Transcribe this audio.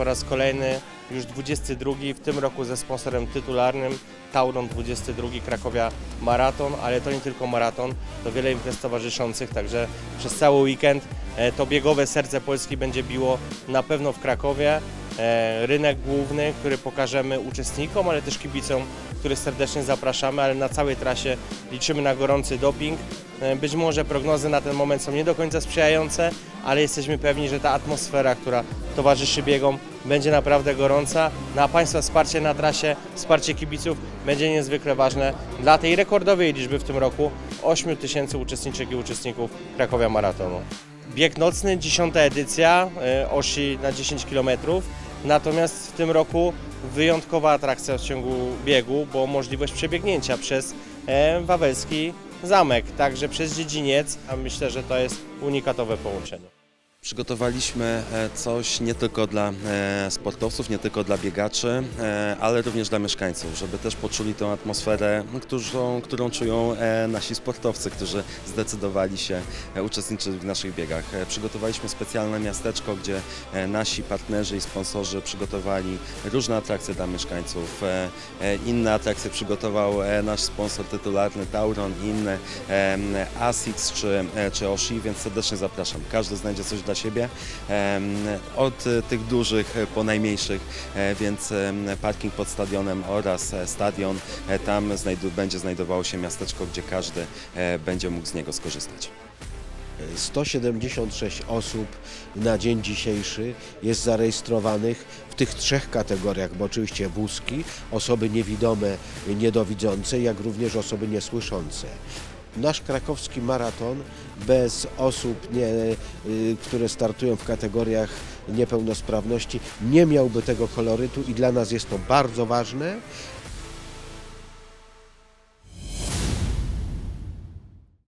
po raz kolejny, już 22 w tym roku ze sponsorem tytularnym Tauron 22 Krakowia Maraton, ale to nie tylko maraton, to wiele imprez towarzyszących, także przez cały weekend e, to biegowe serce Polski będzie biło na pewno w Krakowie. E, Rynek główny, który pokażemy uczestnikom, ale też kibicom, których serdecznie zapraszamy, ale na całej trasie liczymy na gorący doping. E, Być może prognozy na ten moment są nie do końca sprzyjające, ale jesteśmy pewni, że ta atmosfera, która towarzyszy biegom, będzie naprawdę gorąca. Na Państwa wsparcie na trasie, wsparcie kibiców będzie niezwykle ważne dla tej rekordowej liczby w tym roku 8 tysięcy uczestniczek i uczestników Krakowia Maratonu. Bieg nocny, 10 edycja, e, osi na 10 km. Natomiast w tym roku wyjątkowa atrakcja w ciągu biegu, bo możliwość przebiegnięcia przez e, Wawelski Zamek, także przez dziedziniec, a myślę, że to jest unikatowe połączenie. Przygotowaliśmy e, coś nie tylko dla e, sportowców, nie tylko dla biegaczy, e, ale również dla mieszkańców, żeby też poczuli tę atmosferę, którą, którą czują nasi sportowcy, którzy zdecydowali się uczestniczyć w naszych biegach. Przygotowaliśmy specjalne miasteczko, gdzie nasi partnerzy i sponsorzy przygotowali różne atrakcje dla mieszkańców. Inne atrakcje przygotował nasz sponsor tytularny Tauron, inne ASICS czy, czy OSI, więc serdecznie zapraszam. Każdy znajdzie coś dla siebie, em, od tych dużych po najmniejszych, e, więc parking pod stadionem oraz e, stadion, e, tam będzie znajdowało się miasteczko, gdzie każdy będzie mógł z niego skorzystać. 176 osób na dzień dzisiejszy jest zarejestrowanych w tych trzech kategoriach, bo oczywiście wózki, osoby niewidome, niedowidzące, jak również osoby niesłyszące. Nasz krakowski maraton bez osób, nie, y, które startują w kategoriach niepełnosprawności, nie miałby tego kolorytu i dla nas jest to bardzo ważne,